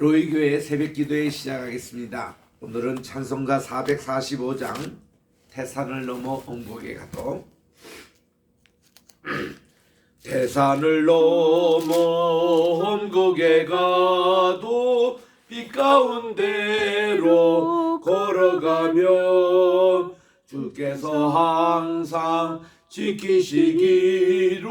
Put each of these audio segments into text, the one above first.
로이교회 새벽 기도회 시작하겠습니다. 오늘은 찬송가 445장 태산을 넘어 온곡에 가도 태산을 넘어 온곡에 가도 빛 가운데로 걸어가면 주께서 항상 지키시기로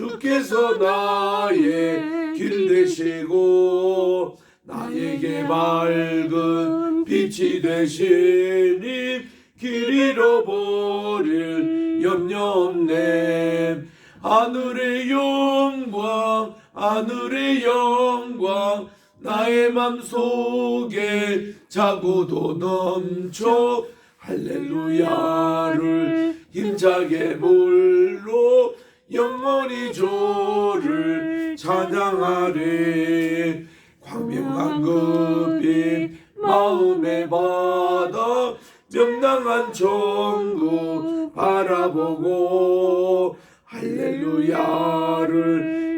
주께서 나의 길 되시고 나에게 맑은 빛이 되시니 길 잃어버릴 염려 없네. 하늘의 영광 하늘의 영광 나의 맘속에 자고도 넘쳐 할렐루야를 힘차게 불러 영원히 주를 찬양하리. 광명한 급빛 마음에 받아 명랑한 천국 바라보고 할렐루야를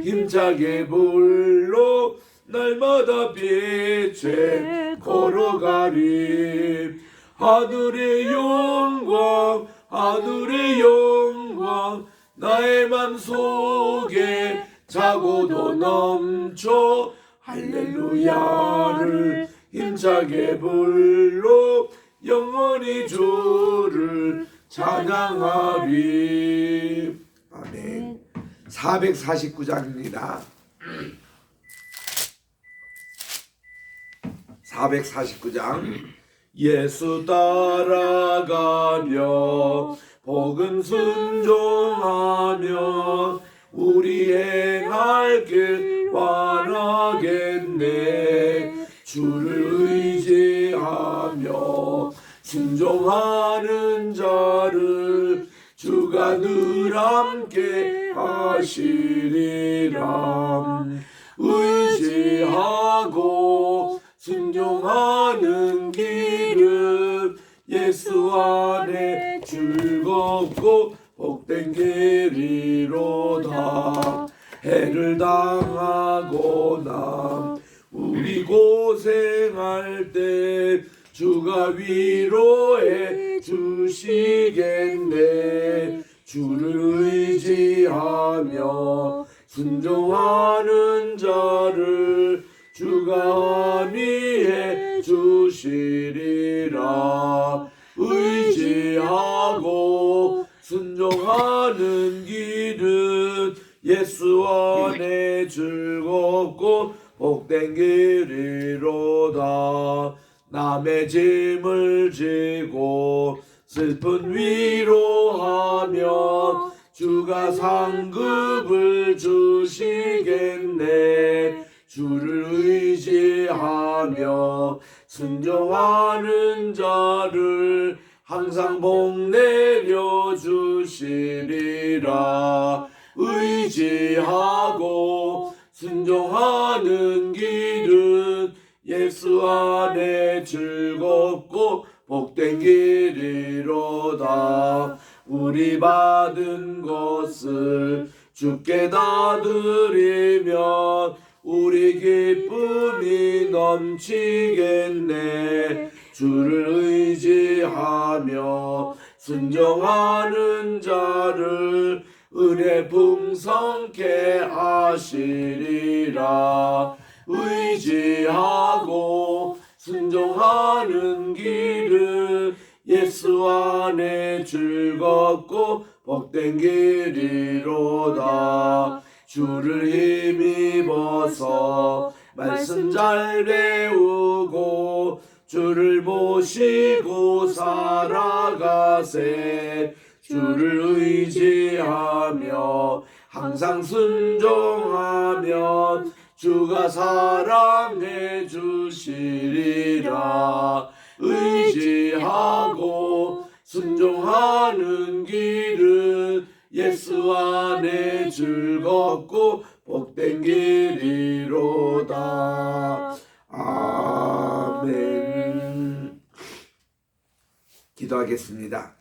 힘차게 불러 날마다 빛에 걸어가리. 하늘의 영광 하늘의 영광 나의 맘속에 자고도 넘쳐 할렐루야를 힘차게 불러 영원히 주를 찬양하리. 아멘. 449장입니다. 449장. 예수 따라가며 복음 순종하며 우리 행할 길 완하겠네. 주를 의지하며 순종하는 자를 주가 늘 함께 하시리라 즐겁고 복된 길이로다. 해를 당하거나 우리 고생할 때 주가 위로해 주시겠네. 주를 의지하며 순종하는 자를 주가 안위해 주시리라 순종하는 길은 예수 안에 즐겁고 복된 길이로다. 남의 짐을 지고 슬픈 위로하며 주가 상급을 주시겠네. 주를 의지하며 순종하는 자를 항상 복 내려 주시리라. 의지하고 순종하는 길은 예수 안에 즐겁고 복된 길이로다. 우리 받은 것을 주께 다 드리면 우리 기쁨이 넘치겠네 주를 의지하며 순종하는 자를 은혜 풍성케 하시리라. 의지하고 순종하는 길은 예수 안에 즐겁고 복된 길이로다. 주를 힘입어서 말씀 잘 배우고 주를 모시고 살아가세. 주를 의지하며 항상 순종하면 주가 사랑해 주시리라. 의지하고 순종하는 길은 예수 안에 즐겁고 복된 길이로다. 아멘 기도하겠습니다.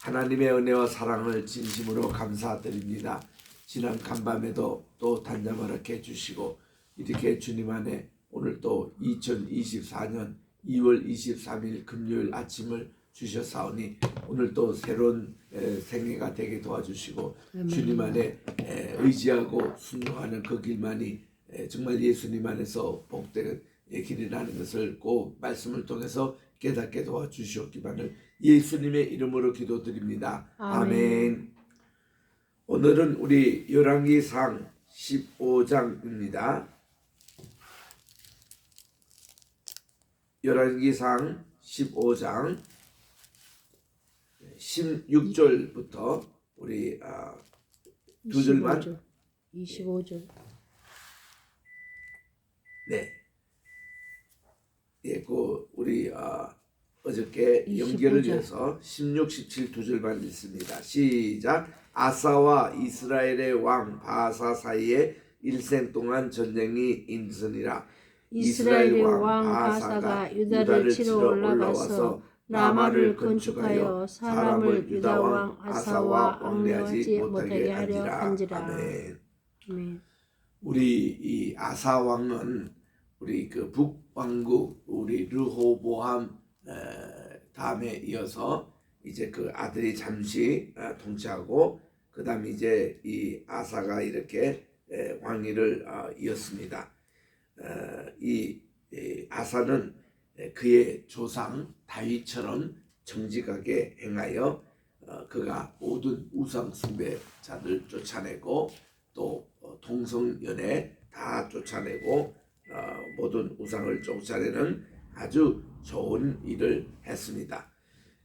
하나님의 은혜와 사랑을 진심으로 감사드립니다. 지난 간밤에도 또 단잠하게 해주시고 이렇게 주님 안에 오늘 또 2024년 2월 23일 금요일 아침을 주셨사오니 오늘 또 새로운 에, 생애가 되게 도와주시고 주님 안에 에, 의지하고 순종하는 그 길만이 에, 정말 예수님 안에서 복되는 예, 길이라는 것을 꼭 말씀을 통해서 깨닫게 도와주시옵기만을 예수님의 이름으로 기도드립니다. 아멘. 아멘. 오늘은 우리 열왕기상 15장입니다. 열왕기상 15장 16절부터 우리 아, 두 25절. 25절. 네. 예, 그 우리 아, 어저께 25 연결을 절. 위해서 16, 17두 줄만 읽습니다. 시작. 아사와 이스라엘의 왕 바사 사이에 일생 동안 전쟁이 있으니라. 이스라엘의 왕 바사가 유다를 치러 올라가서 라마를 건축하여 사람을 유다 왕 아사와 왕래하지 못하게 하려 한지라. 아멘. 아멘. 우리 이 아사 왕은 우리 그 북 왕국 우리 르호보암 에, 다음에 이어서 이제 그 아들이 잠시 어, 통치하고 그다음에 이제 이 아사가 이렇게 에, 왕위를 어, 이었습니다. 어, 이, 이 아사는 에, 그의 조상 다윗처럼 정직하게 행하여 어, 그가 모든 우상 숭배자들 쫓아내고 또 어, 동성연애 다 쫓아내고 어, 모든 우상을 쫓아내는 아주 좋은 일을 했습니다.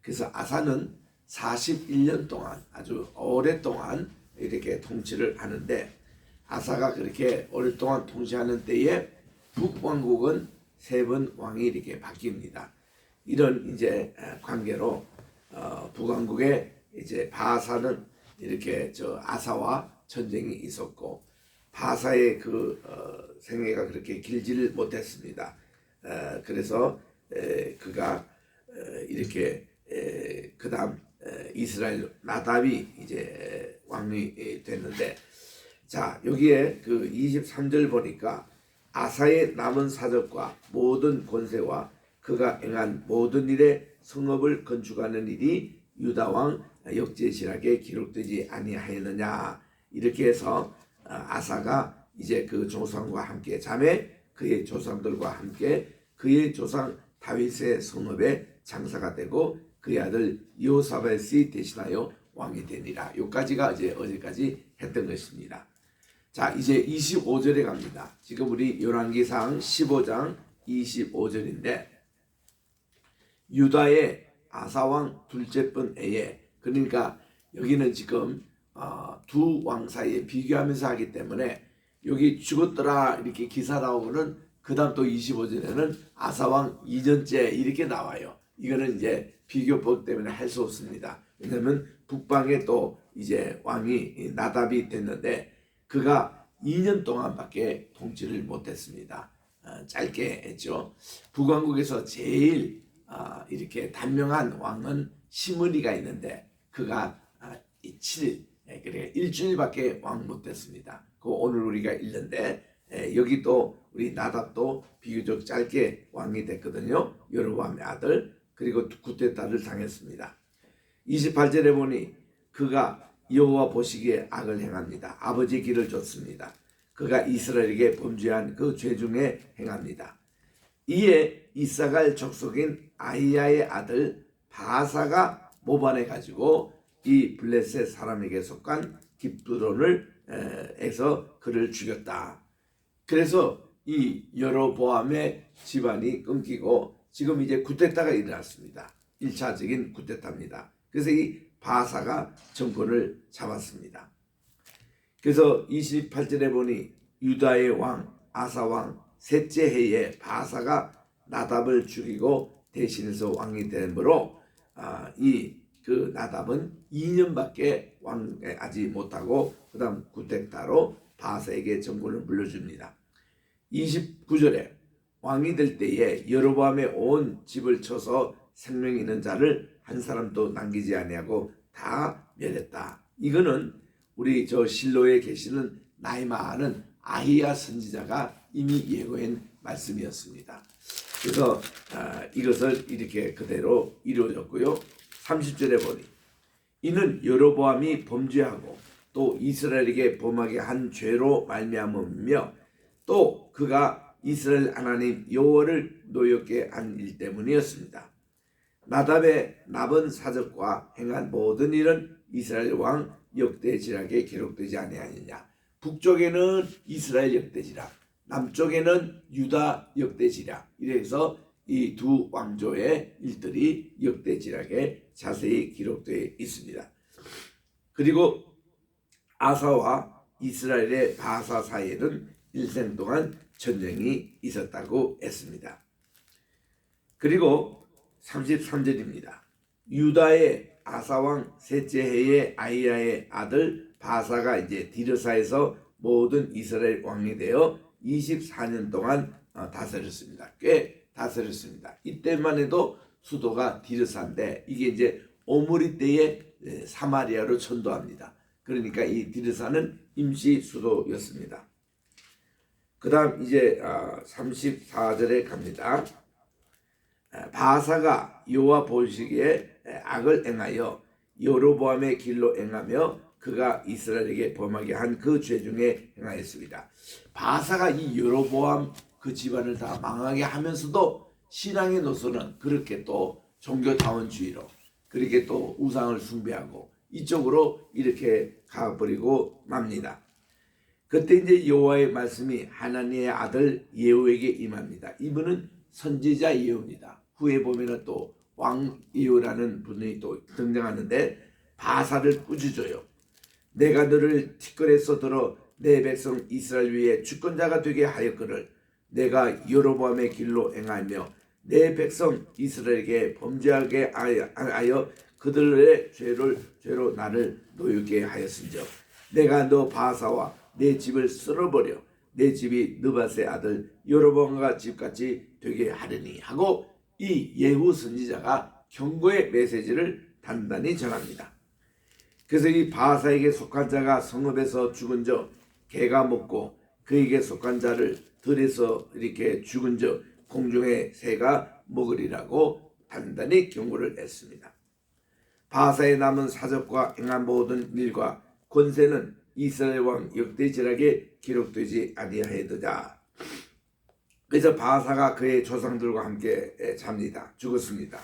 그래서 아사는 41년 동안 아주 오랫동안 이렇게 통치를 하는데 아사가 그렇게 오랫동안 통치하는 때에 북왕국은 세 번 왕이 이렇게 바뀝니다. 이런 이제 에, 관계로 어, 북왕국의 이제 바사는 이렇게 저 아사와 전쟁이 있었고 바사의 그 어, 생애가 그렇게 길지를 못했습니다. 어, 그래서 에, 그가 에, 이렇게 에, 그다음 에, 이스라엘 나답이 이제 왕이 됐는데 자 여기에 그 23절 보니까 아사의 남은 사적과 모든 권세와 그가 행한 모든 일에 성읍을 건축하는 일이 유다 왕 역제실하게 기록되지 아니하였느냐 이렇게 해서 어, 아사가 이제 그 조상과 함께 자매 그의 조상들과 함께 그의 조상 다윗의 성읍에 장사가 되고 그의 아들 요사벳이 대신하여 왕이 되니라. 요까지가 이제 어제까지 했던 것입니다. 자, 이제 25절에 갑니다. 지금 우리 열왕기상 15장 25절인데 유다의 아사왕 둘째 번 해에 그러니까 여기는 지금 어, 두 왕 사이에 비교하면서 하기 때문에 여기 죽었더라 이렇게 기사 나오고는 그다음 또 25절에는 아사왕 2년째 이렇게 나와요. 이거는 이제 비교법 때문에 할 수 없습니다. 왜냐하면 북방에 또 이제 왕이 나답이 됐는데 그가 2년 동안밖에 통치를 못했습니다. 어, 짧게 했죠. 북왕국에서 제일 아, 이렇게 단명한 왕은 시므리가 있는데 그가 아, 이 7일 예, 그래 일주일밖에 왕 못됐습니다. 그 오늘 우리가 읽는데 예, 여기 또 우리 나답도 비교적 짧게 왕이 됐거든요. 여로보암의 아들 그리고 구테타를 당했습니다. 28절에 보니 그가 여호와 보시기에 악을 행합니다. 아버지 길을 쫓습니다. 그가 이스라엘에게 범죄한 그 죄 중에 행합니다. 이에 이사갈 족속인 아이야의 아들 바사가 모반해 가지고 이 블레셋 사람에게 속한 깁드론을 에, 에서 그를 죽였다. 그래서 이 여로보암의 집안이 끊기고 지금 이제 구테타가 일어났습니다. 1차적인 구테타입니다. 그래서 이 바사가 정권을 잡았습니다. 그래서 28절에 보니 유다의 왕 아사 왕 셋째 해에 바사가 나답을 죽이고 대신해서 왕이 되므로 아, 이 그 나답은 2년밖에 왕하지 못하고 그다음 구택타로 바사에게 정권을 물려줍니다. 29절에 왕이 될 때에 여로보암의 온 집을 쳐서 생명 있는 자를 한 사람도 남기지 아니하고 다 멸했다. 이거는 우리 저 실로에 계시는 나이 많은 아히야 선지자가 이미 예고한 말씀이었습니다. 그래서 아, 이것을 이렇게 그대로 이루어졌고요. 30절에 보니 이는 여로보암이 범죄하고 또 이스라엘에게 범하게 한 죄로 말미암으며 또 그가 이스라엘 하나님 여호와를 노엽게 한 일 때문이었습니다. 나답의 나번 사적과 행한 모든 일은 이스라엘 왕 역대지락에 기록되지 아니하느냐. 북쪽에는 이스라엘 역대지락, 남쪽에는 유다 역대지락. 이래서 이 두 왕조의 일들이 역대지락에 자세히 기록되어 있습니다. 그리고 아사와 이스라엘의 바사 사이에는 일생 동안 전쟁이 있었다고 했습니다. 그리고 33절입니다. 유다의 아사왕 셋째 해의 아이야의 아들 바사가 이제 디르사에서 모든 이스라엘 왕이 되어 24년 동안 어, 다스렸습니다. 꽤 다스렸습니다. 이때만 해도 수도가 디르사인데 이게 이제 오므리 때에 에, 사마리아로 전도합니다. 그러니까 이 디르사는 임시 수도였습니다. 그 다음 이제 34절에 갑니다. 에, 바사가 여호와 보시기에 에, 악을 행하여 여로보암의 길로 행하며 그가 이스라엘에게 범하게 한 그 죄 중에 행하였습니다. 바사가 이 여로보암 그 집안을 다 망하게 하면서도 신앙의 노선은 그렇게 또 종교다원주의로 그렇게 또 우상을 숭배하고 이쪽으로 이렇게 가버리고 맙니다. 그때 이제 여호와의 말씀이 하나님의 아들 예후에게 임합니다. 이분은 선지자 예후입니다. 후에 보면은 또 왕 예후라는 분이 또 등장하는데 바사를 꾸짖어요. 내가 너를 티끌에서 들어 내 백성 이스라엘 위에 주권자가 되게 하였거늘 내가 여로보암의 길로 행하며 내 백성 이스라엘에게 범죄하게 하여 그들의 죄를 죄로 나를 노유게 하였은즉 내가 너 바사와 내 집을 쓸어버려 내 집이 느바스의 아들 여로보암과 집같이 되게 하려니 하고 이 예후 선지자가 경고의 메시지를 단단히 전합니다. 그래서 이 바사에게 속한 자가 성읍에서 죽은 저 개가 먹고 그에게 속한 자를 들에서 이렇게 죽은 저 공중의 새가 먹으리라고 단단히 경고를 했습니다. 바사에 남은 사적과 행한 모든 일과 권세는 이스라엘 왕 역대지락에 기록되지 아니하였더자. 그래서 바사가 그의 조상들과 함께 잡니다. 죽었습니다.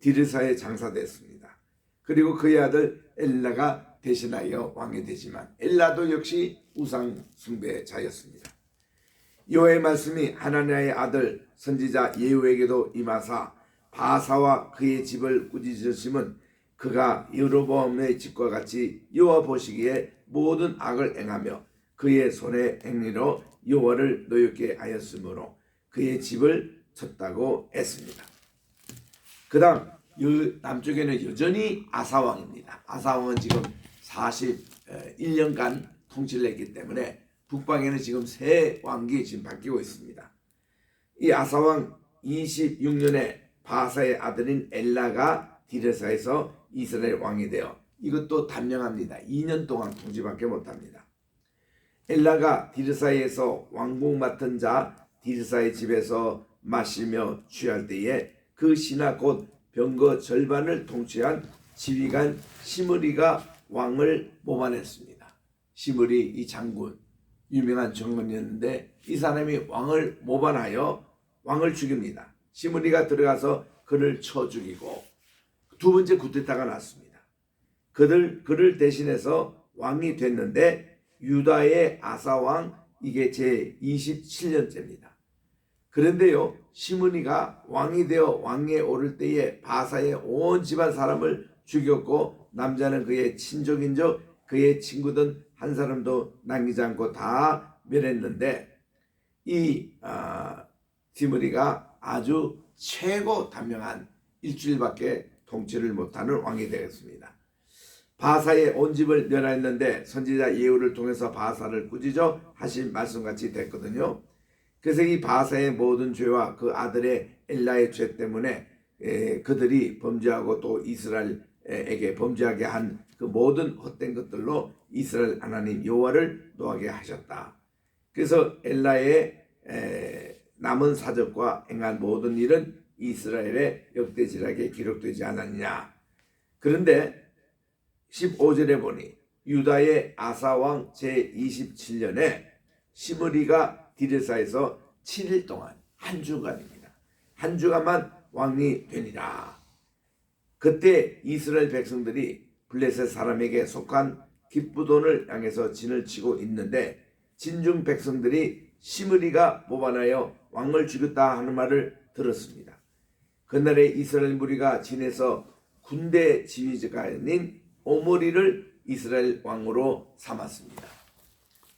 디르사에 장사됐습니다. 그리고 그의 아들 엘라가 대신하여 왕이 되지만 엘라도 역시 우상 숭배자였습니다. 여호와의 말씀이 하나님의 아들 선지자 예후에게도 임하사 바사와 그의 집을 꾸짖으심은 그가 여로보암의 집과 같이 여호와 보시기에 모든 악을 행하며 그의 손의 행위로 여호와를 노엽게 하였으므로 그의 집을 쳤다고 했습니다. 그다음 남쪽에는 여전히 아사왕입니다. 아사왕은 지금 41년간 통치를 했기 때문에 북방에는 지금 새 왕기 지금 바뀌고 있습니다. 이 아사왕 26년에 바사의 아들인 엘라가 디레사에서 이스라엘 왕이 되어 이것도 단명합니다. 2년 동안 통치밖에 못합니다. 엘라가 디르사에서 왕국 맡은 자 디르사의 집에서 마시며 취할 때에 그 신하 곧 병거 절반을 통치한 지휘관 시므리가 왕을 모반했습니다. 시므리 이 장군 유명한 정권이었는데 이 사람이 왕을 모반하여 왕을 죽입니다. 시므리가 들어가서 그를 쳐 죽이고 두 번째 구테타가 났습니다. 그들 그를 대신해서 왕이 됐는데 유다의 아사 왕 이게 제 27년째입니다. 그런데요 시므니가 왕이 되어 왕에 오를 때에 바사의 온 집안 사람을 죽였고 남자는 그의 친족인 적 그의 친구든 한 사람도 남기지 않고 다 멸했는데 이 아, 디므리가 아주 최고 단명한 일주일밖에 통치를 못하는 왕이 되었습니다. 바사의 온 집을 멸하였는데 선지자 예후를 통해서 바사를 꾸짖어 하신 말씀같이 됐거든요. 그래서 이 바사의 모든 죄와 그 아들의 엘라의 죄 때문에 에, 그들이 범죄하고 또 이스라엘에게 범죄하게 한 그 모든 헛된 것들로 이스라엘 하나님 여호와를 노하게 하셨다. 그래서 엘라의 에, 남은 사적과 행한 모든 일은 이스라엘의 역대지락에 기록되지 않았느냐. 그런데 15절에 보니 유다의 아사왕 제27년에 시므리가 디르사에서 7일 동안 한 주간입니다. 한 주간만 왕이 되니라. 그때 이스라엘 백성들이 블레셋 사람에게 속한 기쁘돈을 향해서 진을 치고 있는데 진중 백성들이 시므리가 모반하여 왕을 죽였다 하는 말을 들었습니다. 그날에 이스라엘 무리가 진에서 군대 지휘자가인 오므리를 이스라엘 왕으로 삼았습니다.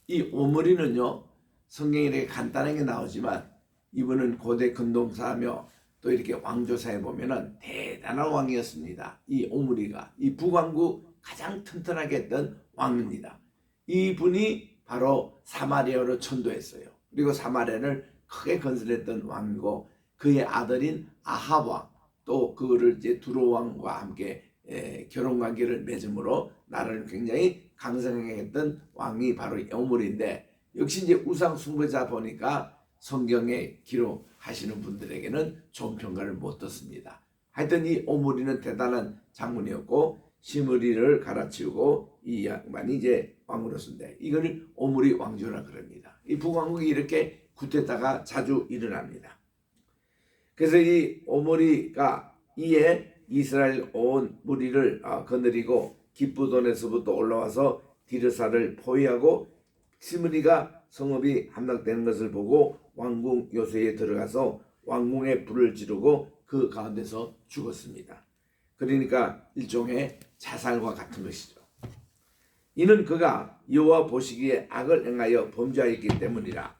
이 오므리는요 성경에 간단하게 나오지만 이분은 고대 근동사며 또 이렇게 왕조사에 보면은 대단한 왕이었습니다. 이 오므리가 이 북왕국 가장 튼튼하게 했던 왕입니다. 이분이 바로 사마리아로 천도했어요. 그리고 사마리아를 크게 건설했던 왕이고 그의 아들인 아합 왕, 또 그를 이제 두로 왕과 함께 에, 결혼 관계를 맺음으로 나라를 굉장히 강성하게 했던 왕이 바로 오므리인데 역시 이제 우상 숭배자 보니까 성경에 기록하시는 분들에게는 좋은 평가를 못 듣습니다. 하여튼 이 오므리는 대단한 장군이었고 시므리를 갈아치우고 이 양반이 이제 왕으로 쓴데 이걸 오므리 왕조라 그럽니다. 이 북왕국이 이렇게 구태타가 자주 일어납니다. 그래서 이 오므리가 이에 이스라엘 온 무리를 아, 거느리고 기쁘돈에서부터 올라와서 디르사를 포위하고 시므리가 성읍이 함락되는 것을 보고 왕궁 요새에 들어가서 왕궁에 불을 지르고 그 가운데서 죽었습니다. 그러니까 일종의 자살과 같은 것이죠. 이는 그가 여호와 보시기에 악을 행하여 범죄하였기 때문이라.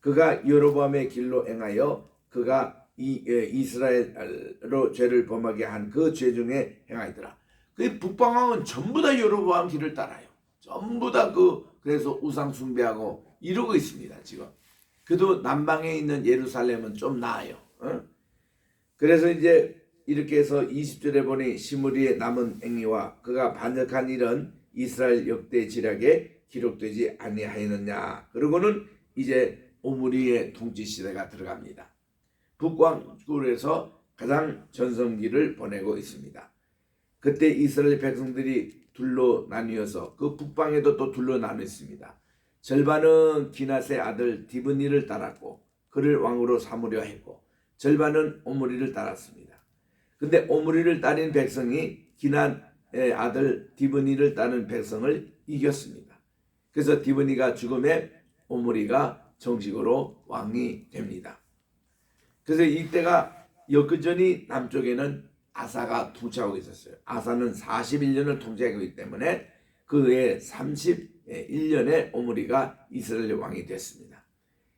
그가 여로보암의 길로 행하여 그가 이 에, 이스라엘로 죄를 범하게 한 그 죄 중에 행하더라. 그 북방왕은 전부 다 여로보암 길을 따라요. 전부 다 그 그래서 우상 숭배하고 이러고 있습니다 지금. 그래도 남방에 있는 예루살렘은 좀 나아요. 어? 그래서 이제 이렇게 해서 20절에 보니 시므리의 남은 행위와 그가 반역한 일은 이스라엘 역대 지략에 기록되지 아니하였느냐. 그리고는 이제 오므리의 통치 시대가 들어갑니다. 북왕국에서 가장 전성기를 보내고 있습니다. 그때 이스라엘 백성들이 둘로 나뉘어서 그 북방에도 또 둘로 나뉘었습니다. 절반은 기낫의 아들 디브니를 따랐고 그를 왕으로 삼으려 했고 절반은 오므리를 따랐습니다. 근데 오므리를 따른 백성이 기난의 아들 디브니를 따른 백성을 이겼습니다. 그래서 디브니가 죽음에 오므리가 정식으로 왕이 됩니다. 그래서 이때가 여그전이 남쪽에는 아사가 통치하고 있었어요. 아사는 41년을 통치하고 있기 때문에 그의 30 예, 1년에 오므리가 이스라엘 왕이 됐습니다.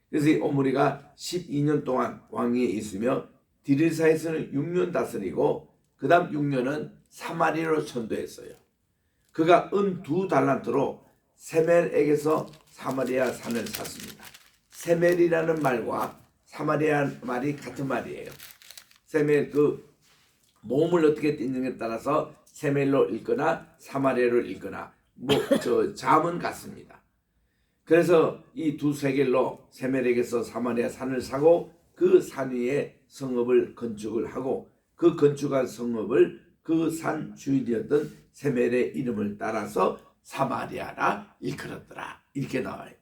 그래서 이 오므리가 12년 동안 왕위에 있으며 디르사에서는 6년 다스리고 그 다음 6년은 사마리로 전도했어요. 그가 은 두 달란트로 세멜에게서 사마리아 산을 샀습니다. 세멜이라는 말과 사마리아 말이 같은 말이에요. 세멜 그 몸을 어떻게 띠느냐에 따라서 세멜로 읽거나 사마리아로 읽거나 뭐저 잠은 같습니다. 그래서 이 두 세겔로 세멜에게서 사마리아 산을 사고 그 산 위에 성읍을 건축을 하고 그 건축한 성읍을 그 산 주인이었던 세멜의 이름을 따라서 사마리아라 일컬었더라 이렇게 나와요.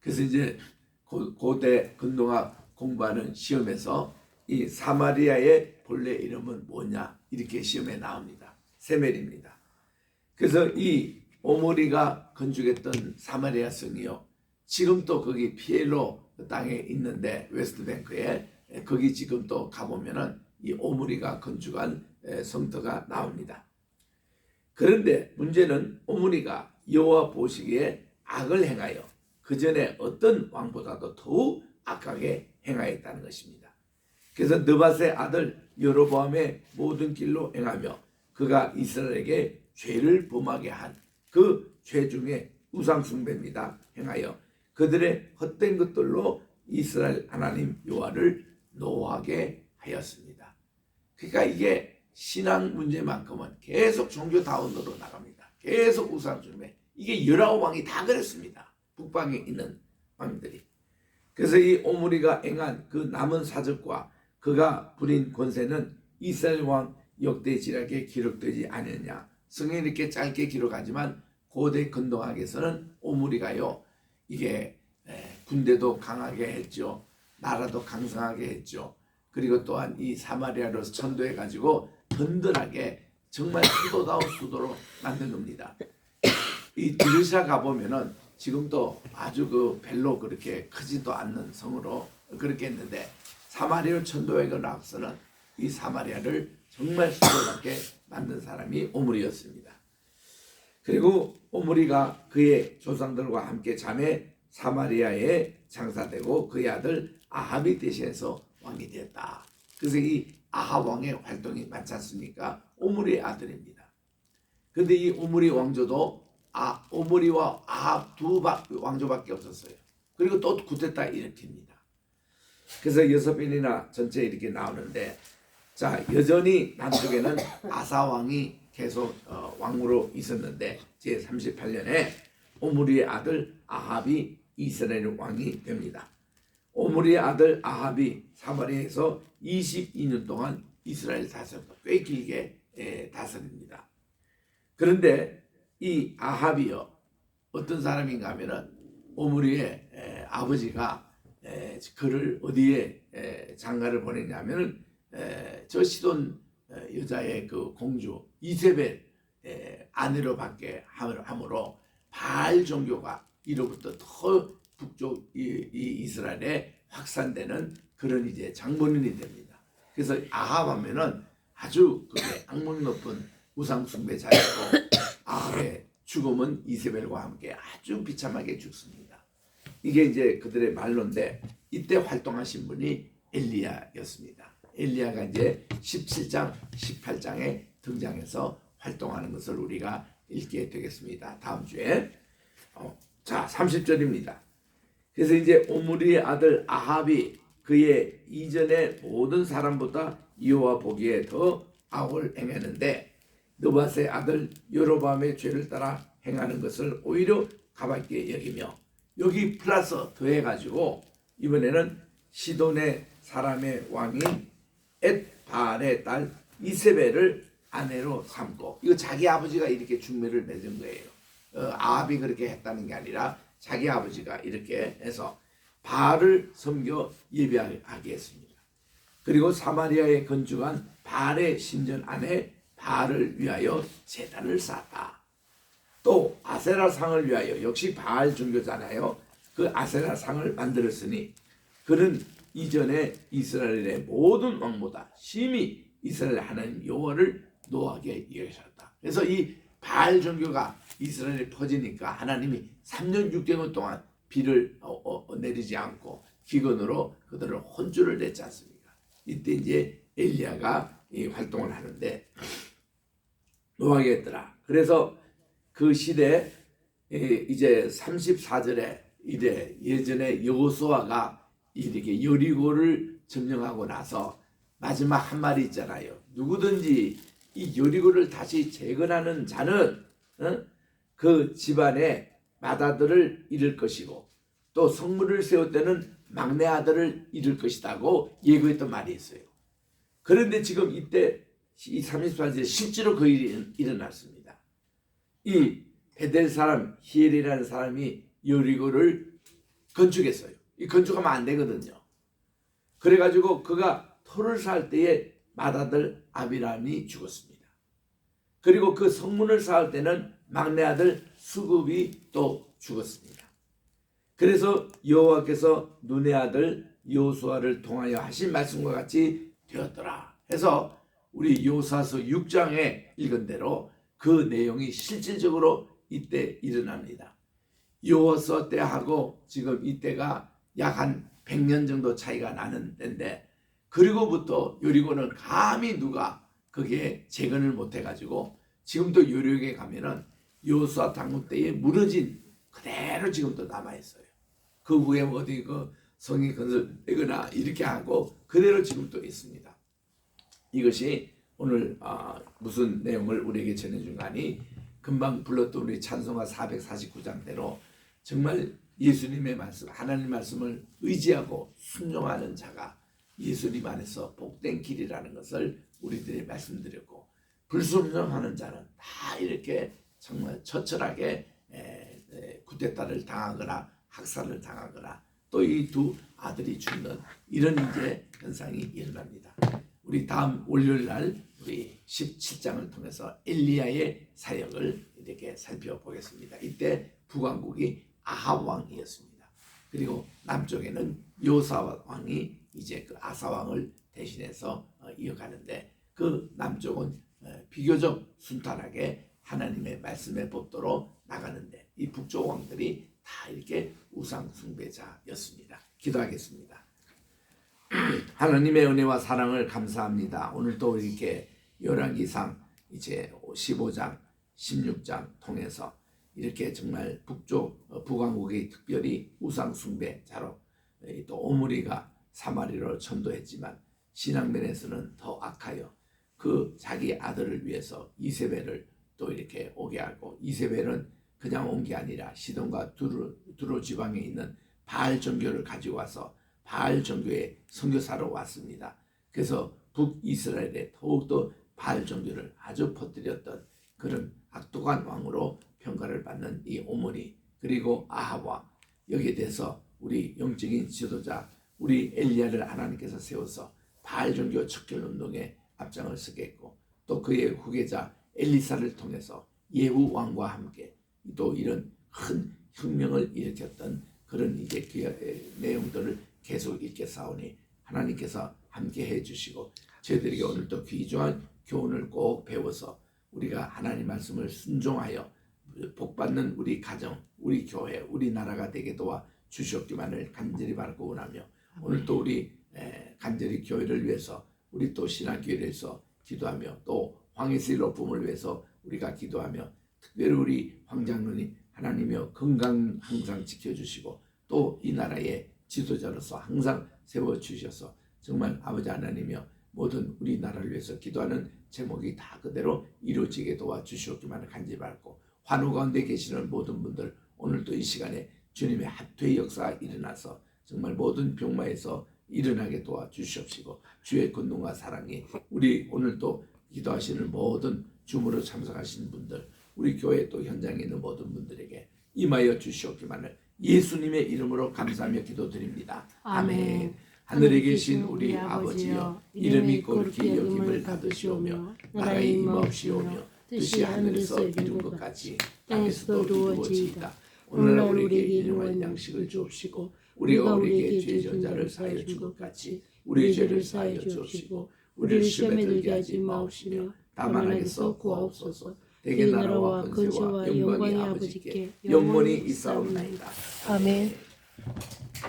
그래서 이제 고, 고대 근동학 공부하는 시험에서 이 사마리아의 본래 이름은 뭐냐 이렇게 시험에 나옵니다. 세멜입니다. 그래서 이 오모리가 건축했던 사마리아 성이요. 지금 또 거기 피엘로 그 땅에 있는데 웨스트뱅크에 거기 지금 또 가보면은 이 오므리가 건축한 에, 성터가 나옵니다. 그런데 문제는 오므리가 여호와 보시기에 악을 행하여 그 전에 어떤 왕보다도 더욱 악하게 행하였다는 것입니다. 그래서 느밧의 아들 여로보암의 모든 길로 행하며 그가 이스라엘에게 죄를 범하게 한 그 죄 중에 우상 숭배입니다. 행하여 그들의 헛된 것들로 이스라엘 하나님 여호와를 노하게 하였습니다. 그러니까 이게 신앙 문제만큼은 계속 종교 다운으로 나갑니다. 계속 우상 숭배. 이게 열아홉 왕이 다 그랬습니다. 북방에 있는 왕들이. 그래서 이 오므리가 행한 그 남은 사적과 그가 부린 권세는 이스라엘 왕 역대 지략에 기록되지 않았냐. 성경에 이렇게 짧게 기록하지만 고대 근동학에서는 오므리가요. 이게 에, 군대도 강하게 했죠. 나라도 강성하게 했죠. 그리고 또한 이 사마리아로 천도해 가지고 든든하게 정말 수도다운 수도로 만든 겁니다. 이 드르샤 가보면은 지금도 아주 그 별로 그렇게 크지도 않는 성으로 그렇게 했는데 사마리아 천도에 그 나서는 이 사마리아를 정말 수도답게 만든 사람이 오므리였습니다. 그리고 오므리가 그의 조상들과 함께 잠에 사마리아에 장사되고 그의 아들 아합이 대신해서 왕이 되었다. 그래서 이 아합 왕의 활동이 많지 않습니까? 오므리의 아들입니다. 근데 이 오므리 왕조도 아 오므리와 아합 두 바- 왕조밖에 없었어요. 그리고 또 구테타 일으킵니다. 그래서 여섯 번이나 전체 이렇게 나오는데 자 여전히 남쪽에는 아사 왕이 계속 어, 왕으로 있었는데 제 38년에 오므리의 아들 아합이 이스라엘 왕이 됩니다. 오므리의 아들 아합이 사마리아에서 22년 동안 이스라엘 다스렸 꽤 길게 에, 다스립니다. 그런데 이 아합이요 어떤 사람인가 하면은 오므리의 에, 아버지가 에, 그를 어디에 에, 장가를 보냈냐면은 에, 저 시돈 에, 여자의 그 공주 이세벨 에, 아내로 받게 함으로- 바알 종교가 이로부터 더 북쪽 이, 이 이스라엘에 확산되는 그런 이제 장본인이 됩니다. 그래서 아합하면은 아주 그 악몽 높은 우상 숭배자였고 아합의 죽음은 이세벨과 함께 아주 비참하게 죽습니다. 이게 이제 그들의 말로인데 이때 활동하신 분이 엘리야였습니다. 엘리야가 이제 17장, 18장에 등장해서 활동하는 것을 우리가 읽게 되겠습니다. 다음 주에 어, 자 30절입니다. 그래서 이제 오므리의 아들 아합이 그의 이전의 모든 사람보다 여호와 보기에 더 악을 행했는데 느밧의 아들 여로밤의 죄를 따라 행하는 것을 오히려 가볍게 여기며 여기 플러스 더해 가지고 이번에는 시돈의 사람의 왕인 엣바알의 딸 이세벨을 아내로 삼고 이거 자기 아버지가 이렇게 중매를 맺은 거예요. 어, 아합이 그렇게 했다는 게 아니라 자기 아버지가 이렇게 해서 바알을 섬겨 예배하게 했습니다. 그리고 사마리아에 건축한 바알의 신전 안에 바알을 위하여 제단을 쌓았다. 또 아세라 상을 위하여 역시 바알 종교잖아요. 그 아세라 상을 만들었으니 그는 이전에 이스라엘의 모든 왕보다 심히 이스라엘 하나님 여호와를 노하게 여기셨다. 그래서 이 바알 종교가 이스라엘에 퍼지니까 하나님이 3년 6개월 동안 비를 어, 어, 어, 내리지 않고 기근으로 그들을 혼쭐을 냈지 않습니까? 이때 이제 엘리야가 이 활동을 하는데 노하게 했더라. 그래서 그 시대 에, 이제 34절에 이래 예전에 여호수아가 이렇게 여리고를 점령하고 나서 마지막 한 말이 있잖아요. 누구든지 이 여리고를 다시 재건하는 자는 어? 그 집안에 맏아들을 잃을 것이고 또 성문을 세울 때는 막내 아들을 잃을 것이다고 예고했던 말이 있어요. 그런데 지금 이때 이 34절 실제로 그 일이 일어났습니다. 이 베델 사람 히엘이라는 사람이 여리고를 건축했어요. 이 건축하면 안 되거든요. 그래가지고 그가 토를 살 때에 맏아들 아비람이 죽었습니다. 그리고 그 성문을 쌓을 때는 막내 아들 수급이 또 죽었습니다. 그래서 여호와께서 눈의 아들 여호수아를 통하여 하신 말씀과 같이 되었더라. 해서 우리 요사서 6장에 읽은 대로 그 내용이 실질적으로 이때 일어납니다. 여호수아 때 하고 지금 이때가 약 한 100년 정도 차이가 나는 데인데 그리고부터 여리고는 감히 누가 거기에 재건을 못 해가지고 지금도 여리고에 가면은 요수아 당군 때에 무너진 그대로 지금도 남아 있어요. 그 후에 어디 그 성이 건설되거나 이렇게 하고 그대로 지금도 있습니다. 이것이 오늘 아, 무슨 내용을 우리에게 전해준 가니 금방 불렀던 우리 찬송가 449장대로 정말 예수님의 말씀, 하나님 말씀을 의지하고 순종하는 자가 예수님 안에서 복된 길이라는 것을 우리들이 말씀드렸고 불순종하는 자는 다 이렇게 정말 에, 구테타를 당하거나 학살을 당하거나 또 이 두 아들이 죽는 이런 이제 현상이 일어납니다. 우리 다음 월요일 날 우리 17장을 통해서 엘리야의 사역을 이렇게 살펴보겠습니다. 이때 북왕국이 아합 왕이었습니다. 그리고 남쪽에는 요사 왕이 이제 그 아사 왕을 대신해서 어, 이어가는데 그 남쪽은 어, 비교적 순탄하게 하나님의 말씀의 법도로 나가는데 이 북쪽 왕들이 다 이렇게 우상 숭배자였습니다. 기도하겠습니다. 하나님의 은혜와 사랑을 감사합니다. 오늘도 이렇게 열왕기상 이제 15장, 16장 통해서 이렇게 정말 북쪽 어, 북왕국이 특별히 우상 숭배자로 에, 또 오므리가 사마리로 전도했지만 신앙면에서는 더 악하여 그 자기 아들을 위해서 이세벨을 또 이렇게 오게 하고 이세벨은 그냥 온 게 아니라 시돈과 두로, 두로 지방에 있는 바알 종교를 가지고 와서 바알 종교의 선교사로 왔습니다. 그래서 북이스라엘에 더욱더 바알 종교를 아주 퍼뜨렸던 그런 악독한 왕으로 평가를 받는 이 오므리 그리고 아하와 여기에 대해서 우리 영적인 지도자 우리 엘리야를 하나님께서 세워서 바알 종교 척결 운동에 앞장을 서게 했고 또 그의 후계자 엘리사를 통해서 예후 왕과 함께 또 이런 큰 혁명을 일으켰던 그런 이제 그 내용들을 계속 읽게 싸우니 하나님께서 함께 해주시고 저희들에게 오늘도 귀중한 교훈을 꼭 배워서 우리가 하나님 말씀을 순종하여 복받는 우리 가정, 우리 교회, 우리 나라가 되게 도와 주시옵기만을 간절히 바라고 원하며 오늘 또 우리 에, 간절히 교회를 위해서 우리 또 신학교회를 위해서 기도하며 또 황해수의 높음을 위해서 우리가 기도하며 특별히 우리 황장로님 하나님이여 건강 항상 지켜주시고 또 이 나라의 지도자로서 항상 세워주셔서 정말 아버지 하나님이여 모든 우리 나라를 위해서 기도하는 제목이 다 그대로 이루어지게 도와주시옵기만을 간절히 바랐고 환우 가운데 계시는 모든 분들 오늘도 이 시간에 주님의 합퇴의 역사가 일어나서 정말 모든 병마에서 일어나게 도와주시옵시고 주의 권능과 사랑이 우리 오늘도 기도하시는 모든 줌으로 참석하신 분들 우리 교회 또 현장에 있는 모든 분들에게 임하여 주시옵기만을 예수님의 이름으로 감사하며 기도드립니다. 아멘. 아멘. 하늘에 계신 우리 아버지여 이름이 거룩히 여김을 받으시오며 나라의 임하옵시오며 뜻이 하늘에서 이룬 것 같이 땅에서도 이루어지이다. 오늘날 우리에게 일용할 양식을 주옵시고 우리가 우리에게 죄 전자를 사하여 준 것 같이 우리 죄를 사하여 주옵시고 우리를 시험에 들게 하지 마옵시며 다만 하게서 구하옵소서 대개 나라와 근세와 영광이 아버지께 영원히 있사옵나이다. 아멘.